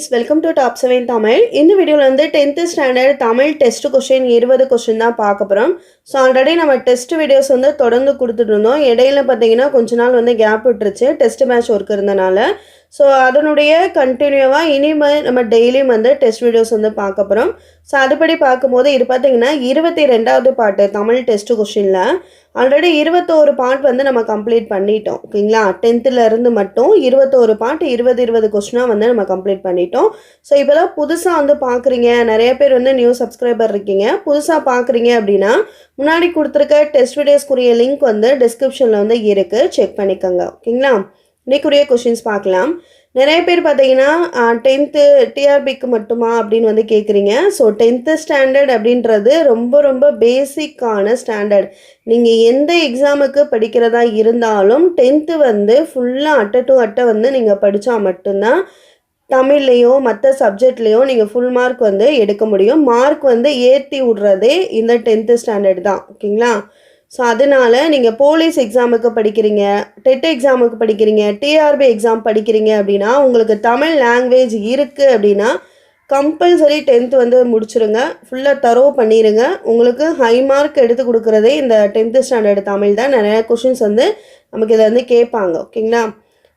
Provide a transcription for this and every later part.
Welcome to top seven Tamil இந்த வீடியோவில் வந்து tenth standard Tamil test question இருபது கொஷின் தான் பார்க்க போகிறோம் ஸோ ஆல்ரெடி நம்ம டெஸ்ட் வீடியோஸ் வந்து தொடர்ந்து கொடுத்துட்டு இருந்தோம். இடையில பார்த்தீங்கன்னா கொஞ்ச நாள் வந்து கேப் விட்டுருச்சு. டெஸ்ட் மேட்ச் ஒர்க் இருந்தனால. ஸோ அதனுடைய கண்டினியூவாக இனிமேல் நம்ம டெய்லியும் வந்து டெஸ்ட் வீடியோஸ் வந்து பார்க்க போகிறோம் ஸோ அதுபடி பார்க்கும்போது இது பார்த்தீங்கன்னா இருபத்தி ரெண்டாவது பாட்டு தமிழ் டெஸ்ட் கொஷினில் ஆல்ரெடி இருபத்தோரு பாட் வந்து நம்ம கம்ப்ளீட் பண்ணிட்டோம். ஓகேங்களா? டென்த்துலேருந்து மட்டும் இருபத்தோரு பாட்டு இருபது இருபது கொஸ்டினாக வந்து நம்ம கம்ப்ளீட் பண்ணிட்டோம். ஸோ இப்போ தான் புதுசாக வந்து பார்க்குறீங்க. நிறைய பேர் வந்து நியூ சப்ஸ்கிரைபர் இருக்கீங்க. புதுசாக பார்க்குறீங்க அப்படின்னா முன்னாடி கொடுத்துருக்க டெஸ்ட் வீடியோஸ்க்குரிய லிங்க் வந்து டிஸ்கிரிப்ஷனில் வந்து இருக்குது செக் பண்ணிக்கோங்க. ஓகேங்களா? இன்றைக்குரிய கொஷின்ஸ் பார்க்கலாம். நிறைய பேர் பார்த்தீங்கன்னா டென்த்து டிஆர்பிக்கு மட்டுமா அப்படின்னு வந்து கேட்குறீங்க ஸோ டென்த்து ஸ்டாண்டர்ட் அப்படின்றது ரொம்ப ரொம்ப பேசிக்கான ஸ்டாண்டர்ட் நீங்கள் எந்த எக்ஸாமுக்கு படிக்கிறதா இருந்தாலும் டென்த்து வந்து ஃபுல்லாக அட்டை டு அட்டை வந்து நீங்கள் படித்தா மட்டும்தான் தமிழ்லேயோ மற்ற சப்ஜெக்ட்லேயோ நீங்கள் ஃபுல் மார்க் வந்து எடுக்க முடியும். மார்க் வந்து ஏற்றி விட்றதே இந்த டென்த்து ஸ்டாண்டர்ட் தான். ஓகேங்களா? ஸோ அதனால நீங்கள் போலீஸ் எக்ஸாமுக்கு படிக்கிறீங்க டெட் எக்ஸாமுக்கு படிக்கிறீங்க டிஆர்பி எக்ஸாம் படிக்கிறீங்க அப்படின்னா உங்களுக்கு தமிழ் லாங்குவேஜ் இருக்குது அப்படின்னா கம்பல்சரி டென்த்து வந்து முடிச்சிருங்க. ஃபுல்லாக தரோ பண்ணிடுங்க உங்களுக்கு ஹை மார்க் எடுத்து கொடுக்குறதே இந்த டென்த்து ஸ்டாண்டர்டு தமிழ் தான். நிறையா கொஷின்ஸ் வந்து நமக்கு இதை வந்து கேட்பாங்க. ஓகேங்களா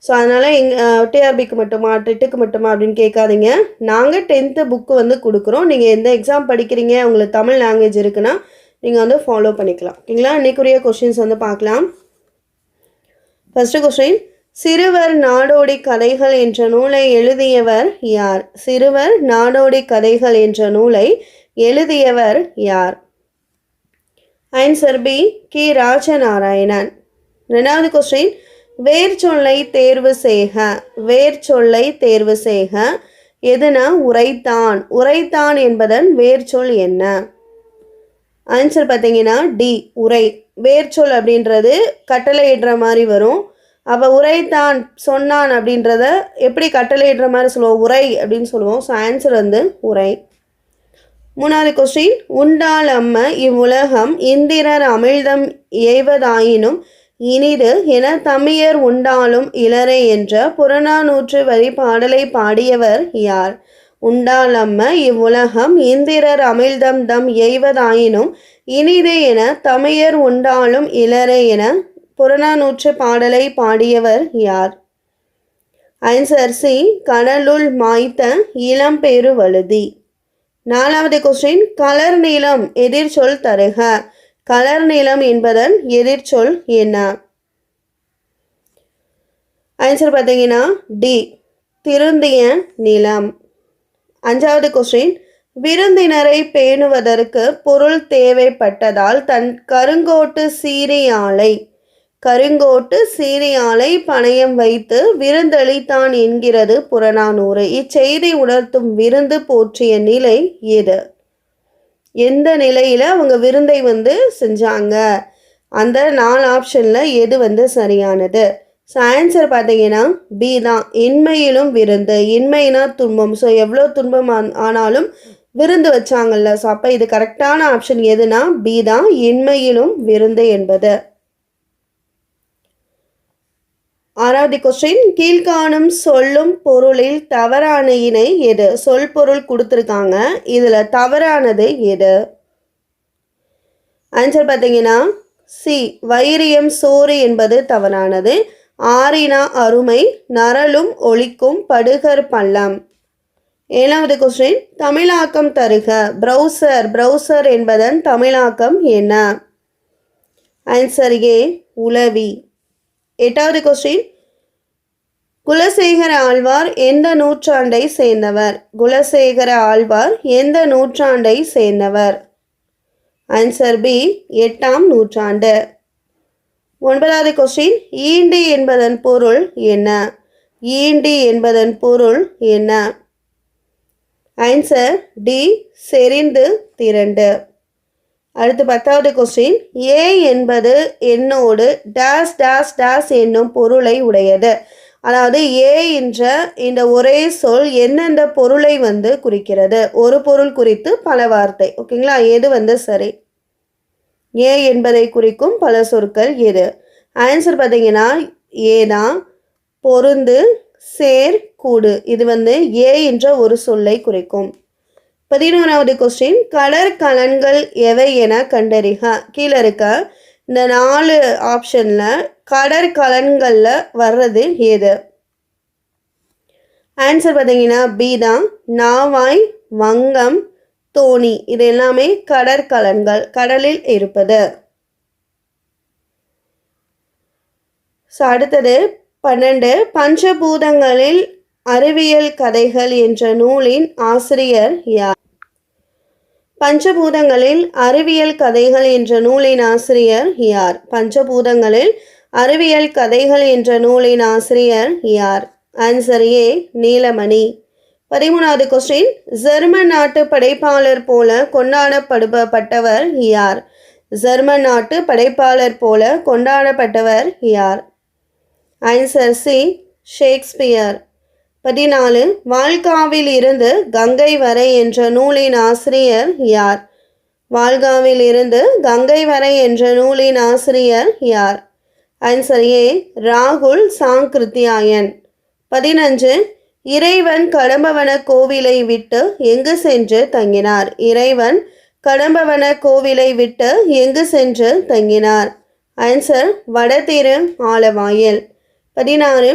ஸோ அதனால் எங் டிஆர்பிக்கு மட்டுமா டெட்டுக்கு மட்டுமா அப்படின்னு கேட்காதீங்க. நாங்கள் டென்த்து புக்கு வந்து கொடுக்குறோம். நீங்கள் எந்த எக்ஸாம் படிக்கிறீங்க உங்களுக்கு தமிழ் லாங்குவேஜ் இருக்குன்னா நீங்கள் வந்து ஃபாலோ பண்ணிக்கலாம். ஓகேங்களா? இன்றைக்குரிய கொஷின்ஸ் வந்து பார்க்கலாம். ஃபஸ்ட்டு கொஸ்டின் சிறுவர் நாடோடி கதைகள் என்ற நூலை எழுதியவர் யார்? சிறுவர் நாடோடி கதைகள் என்ற நூலை எழுதியவர் யார்? ஆன்சர் பி கி. ராஜநாராயணன். ரெண்டாவது கொஸ்டின் வேர் சொல்லை தேர்வு செய்க. வேர் சொல்லை தேர்வு செய்க. எதுனா உரைத்தான். உரைத்தான் என்பதன் வேர் சொல் என்ன? ஆன்சர் பார்த்தீங்கன்னா டி உரை. வேர்ச்சொல் அப்படின்றது கட்டளையிடுற மாதிரி வரும். அப்போ உரைத்தான் சொன்னான் அப்படின்றத எப்படி கட்டளையிடுற மாதிரி சொல்லுவோம்? உரை அப்படின்னு சொல்லுவோம். ஸோ ஆன்சர் வந்து உரை. மூணாவது கொஸ்டின் உண்டால் அம்ம இவ்வுலகம் இந்திரர் அமிழ்தம் ஏய்வதாயினும் இனிது என தமியர் உண்டாலும் இளரே என்ற புறநானூற்று வரி பாடலை பாடியவர் யார்? உண்டாலம்ம இவ்வுலகம் இந்திரர் அமிழ்தம் தம் எய்வதாயினும் இனிதே என தமையர் உண்டாலும் இளரே என புறநானூற்று பாடலை பாடியவர் யார்? Answer C. கடலுள் மாய்த்த இளம்பெரு வழுதி. நாலாவது கொஸ்டின் கலர் நீளம் எதிர்ச்சொல் தருக. கலர் நீளம் என்பதன் எதிர்ச்சொல் என்ன? ஆன்சர் பார்த்தீங்கன்னா டி. திருந்திய நிலம் அஞ்சாவது கொஸ்டின் விருந்தினரை பேணுவதற்கு பொருள் தேவைப்பட்டதால் தன் கருங்கோட்டு சீரியாலை கருங்கோட்டு சீரியாலை பணயம் வைத்து விருந்தளித்தான் என்கிறது புறநானூறு. இச்செய்தி உணர்த்தும் விருந்து போற்றிய நிலை எது? எந்த நிலையில் அவங்க விருந்தை வந்து செஞ்சாங்க? அந்த நாலு ஆப்ஷனில் எது வந்து சரியானது? ஸோ ஆன்சர் பார்த்தீங்கன்னா பி தான். இன்மையிலும் விருந்து. இன்மைனா துன்பம். ஸோ எவ்வளோ துன்பம் ஆனாலும் விருந்து வச்சாங்கல்ல. ஸோ அப்போ இது கரெக்டான ஆப்ஷன் எதுனா பி தான். இன்மையிலும் விருந்து என்பது. ஆறாவது கொஸ்டின் கீழ்காணும் சொல்லும் பொருளில் தவறான இணை எது? சொல் பொருள் கொடுத்துருக்காங்க. இதில் தவறானது எது? ஆன்சர் பார்த்தீங்கன்னா சி வைரியம் சோறு என்பது தவறானது. ஆறினா அருமை நரலும் ஒளிக்கும் படுகர் பள்ளம். ஏழாவது கொஸ்டின் தமிழாக்கம் தருக. ப்ரௌசர் ப்ரௌசர் என்பதன் தமிழாக்கம் என்ன? ஆன்சர் ஏ உளவி. எட்டாவது கொஸ்டின் குலசேகர ஆழ்வார் எந்த நூற்றாண்டை சேர்ந்தவர்? குலசேகர ஆழ்வார் எந்த நூற்றாண்டை சேர்ந்தவர்? ஆன்சர் பி எட்டாம் நூற்றாண்டு. ஒன்பதாவது கொஸ்டின் ஈண்டி என்பதன் பொருள் என்ன? ஈண்டி என்பதன் பொருள் என்ன? ஆன்சர் டி செறிந்து திரண்டு. அடுத்து பத்தாவது கொஸ்டின் ஏ என்பது என்னோடு டேஸ் டேஸ் டேஸ் என்னும் பொருளை உடையது. அதாவது ஏ என்ற இந்த ஒரே சொல் எந்தெந்த பொருளை வந்து குறிக்கிறது? ஒரு பொருள் குறித்து பல வார்த்தை. ஓகேங்களா? எது வந்து சரி? ஏ என்பதை குறிக்கும் பல சொற்கள் எது ஆன்சர் பார்த்தீங்கன்னா ஏ தான் பொருந்து சேர் கூடு. இது வந்து ஏ என்ற ஒரு சொல்லை குறிக்கும். பதினோராவது கொஸ்டின் கடற்கலன்கள் எவை என கண்டறிக. கீழே இருக்க இந்த நாலு ஆப்ஷனில் கடற்கலன்களில் வர்றது ஏது? ஆன்சர் பார்த்தீங்கன்னா பி தான் நாவாய் வங்கம் தோணி. இது எல்லாமே கடற்கலன்கள் கடலில் இருப்பது. ஸோ அடுத்தது பன்னெண்டு பஞ்சபூதங்களில் அறிவியல் கதைகள் என்ற நூலின் ஆசிரியர் யார்? பஞ்சபூதங்களில் அறிவியல் கதைகள் என்ற நூலின் ஆசிரியர் யார்? பஞ்சபூதங்களில் அறிவியல் கதைகள் என்ற நூலின் ஆசிரியர் யார்? Answer A Neelamani. பதிமூணாவது கொஸ்டின் ஜெர்மன் நாட்டு படைப்பாளர் போல கொண்டாடப்படுபட்டவர் யார்? ஜெர்மன் நாட்டு படைப்பாளர் போல கொண்டாடப்பட்டவர் யார்? ஆன்சர் சி ஷேக்ஸ்பியர் பதினாலு வால்காவில் இருந்து கங்கை வரை என்ற நூலின் ஆசிரியர் யார்? வால்காவில் இருந்து கங்கை வரை என்ற நூலின் ஆசிரியர் யார்? ஆன்சர் ஏ ராகுல் சாங்கிருத்தியாயன். பதினஞ்சு இறைவன் கடம்பவன கோவிலை விட்டு எங்கு சென்று தங்கினார்? இறைவன் கடம்பவன கோவிலை விட்டு எங்கு சென்று தங்கினார்? ஆன்சர் வடதிரு ஆலவாயில். பதினாறு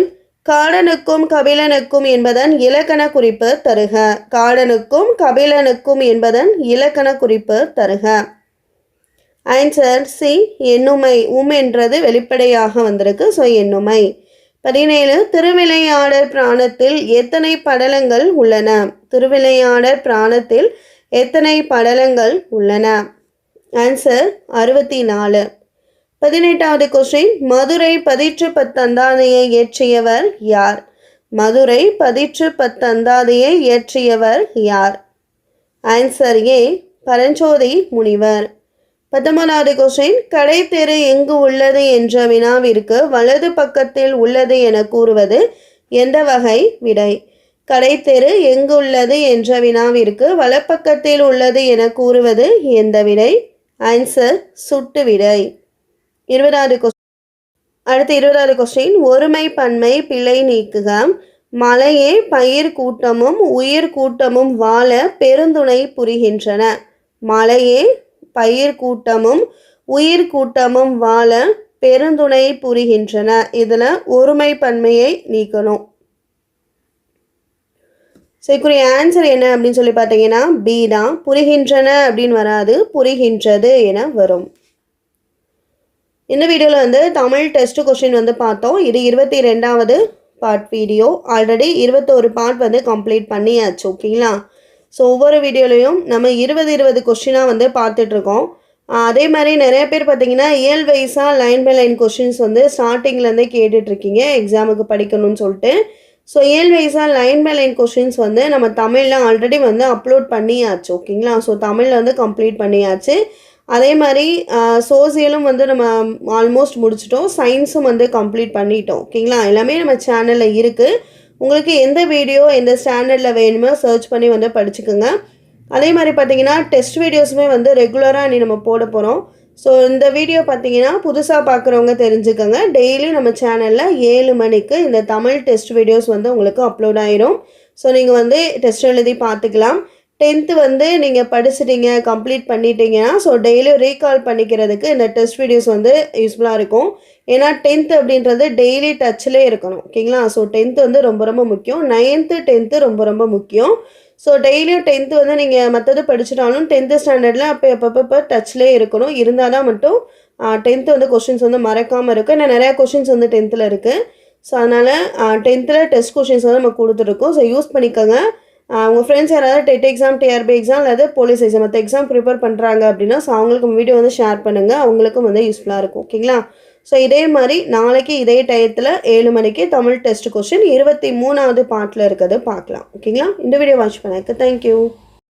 காடனுக்கும் கபிலனுக்கும் என்பதன் இலக்கண குறிப்பு தருக. காடனுக்கும் கபிலனுக்கும் என்பதன் இலக்கண குறிப்பு தருக. Answer C எண்ணுமை. உம் என்றது வெளிப்படையாக வந்திருக்கு. ஸோ எண்ணுமை. பதினேழு திருவிளையாடற் பிராணத்தில் எத்தனை படலங்கள் உள்ளன? திருவிளையாடற் பிராணத்தில் எத்தனை படலங்கள் உள்ளன? ஆன்சர் அறுபத்தி நாலு பதினெட்டாவது கொஸ்டின் மதுரை பதிற்று பத்தந்தாதையை இயற்றியவர் யார்? மதுரை பதிற்று பத்தந்தாதையை இயற்றியவர் யார்? ஆன்சர் ஏ பரஞ்சோதி முனிவர். பத்தொன்பதாவது கொஸ்டின் கடை தெரு எங்கு உள்ளது என்ற வினாவிற்கு வலது பக்கத்தில் உள்ளது என கூறுவது எந்த வகை விடை? கடை தெரு எங்கு உள்ளது என்ற வினாவிற்கு வலப்பக்கத்தில் உள்ளது என கூறுவது எந்த விடை? ஆன்சர் சுட்டு விடை. இருபதாவது கொஸ்டின் அடுத்து இருபதாவது கொஸ்டின் ஒருமை பன்மை பிழை நீக்குக. மலையே பயிர் கூட்டமும் உயிர் கூட்டமும் வாழ பெருந்துணை புரிகின்றன. மலையே பயிர் கூட்டமும் உயிர் கூட்டமும் வாழ பெருந்துணை புரிகின்றன. இதில் ஒருமை பன்மையை நீக்கணும். சரிக்குரிய ஆன்சர் என்ன அப்படின்னு சொல்லி பார்த்தீங்கன்னா பி தான். புரிகின்றன அப்படின்னு வராது புரிகின்றது என வரும். இந்த வீடியோவில் வந்து தமிழ் டெஸ்ட் கொஸ்டின் வந்து பார்த்தோம். இது இருபத்தி ரெண்டாவது பார்ட் வீடியோ ஆல்ரெடி இருபத்தோரு பார்ட் வந்து கம்ப்ளீட் பண்ணியாச்சு ஓகேங்களா ஸோ ஒவ்வொரு வீடியோலையும் நம்ம இருபது இருபது கொஸ்டினாக வந்து பார்த்துட்ருக்கோம். அதே மாதிரி நிறைய பேர் பார்த்தீங்கன்னா இயல் வைஸாக லைன் பை லைன் கொஷின்ஸ் வந்து ஸ்டார்டிங்லேருந்தே கேட்டுட்ருக்கீங்க எக்ஸாமுக்கு படிக்கணும்னு சொல்லிட்டு. ஸோ இயல் வைஸாக லைன் பை லைன் கொஷின்ஸ் வந்து நம்ம தமிழில் ஆல்ரெடி வந்து அப்லோட் பண்ணியாச்சு ஓகேங்களா? ஸோ தமிழில் வந்து கம்ப்ளீட் பண்ணியாச்சு. அதே மாதிரி சோசியலும் வந்து நம்ம ஆல்மோஸ்ட் முடிச்சிட்டோம் சயின்ஸும் வந்து கம்ப்ளீட் பண்ணிட்டோம் ஓகேங்களா? எல்லாமே நம்ம சேனலில் இருக்குது உங்களுக்கு எந்த வீடியோ எந்த ஸ்டாண்டர்டில் வேணுமோ சர்ச் பண்ணி வந்து படிச்சுக்கோங்க. அதே மாதிரி பார்த்தீங்கன்னா டெஸ்ட் வீடியோஸுமே வந்து ரெகுலராக நீ நம்ம போட போகிறோம் ஸோ இந்த வீடியோ பார்த்தீங்கன்னா புதுசாக பார்க்குறவங்க தெரிஞ்சுக்கோங்க. டெய்லி நம்ம சேனலில் ஏழு மணிக்கு இந்த தமிழ் டெஸ்ட் வீடியோஸ் வந்து உங்களுக்கு அப்லோட் ஆயிரும். ஸோ நீங்கள் வந்து டெஸ்ட் எழுதி பார்த்துக்கலாம். டென்த்து வந்து நீங்கள் படிச்சிட்டிங்க கம்ப்ளீட் பண்ணிட்டீங்கன்னா ஸோ டெய்லியும் ரீகால் பண்ணிக்கிறதுக்கு இந்த டெஸ்ட் வீடியோஸ் வந்து யூஸ்ஃபுல்லாக இருக்கும். ஏன்னா டென்த்து அப்படின்றது டெய்லி டச்சிலே இருக்கணும். ஓகேங்களா? ஸோ டென்த்து வந்து ரொம்ப ரொம்ப முக்கியம். நைன்த்து டென்த்து ரொம்ப ரொம்ப முக்கியம். ஸோ டெய்லியும் டென்த்து வந்து நீங்கள் மற்றது படிச்சிட்டாலும் டென்த்து ஸ்டாண்டர்டில் அப்போ எப்பப்போ டச்சிலே இருக்கணும். இருந்தால் தான் மட்டும் டென்த்து வந்து கொஷின்ஸ் வந்து மறக்காமல் இருக்கும் ஏன்னா நிறையா கொஷின்ஸ் வந்து டென்த்தில் இருக்குது ஸோ அதனால் டென்த்தில் டெஸ்ட் கொஷின்ஸ் வந்து நம்ம கொடுத்துருக்கோம். ஸோ யூஸ் பண்ணிக்கோங்க. உங்கள் ஃப்ரெண்ட்ஸ் யாராவது டெட் எக்ஸாம் டிஆர்பி எக்ஸாம் அல்லது போலீஸ் எக்ஸாம் மற்ற எக்ஸாம் ப்ரிப்பேர் பண்ணுறாங்க அப்படின்னா ஸோ அவங்களுக்கு வீடியோ வந்து ஷேர் பண்ணுங்கள் அவங்களுக்கும் வந்து யூஸ்ஃபுல்லாக இருக்கும். ஓகேங்களா? ஸோ இதே மாதிரி நாளைக்கு இதே டயத்தில் ஏழு மணிக்கு தமிழ் டெஸ்ட் கொஸ்டின் இருபத்தி மூணாவது பாட்டில் இருக்கிறது பார்க்கலாம். ஓகேங்களா இந்த வீடியோ வாட்ச் பண்ணக்கு தேங்க்யூ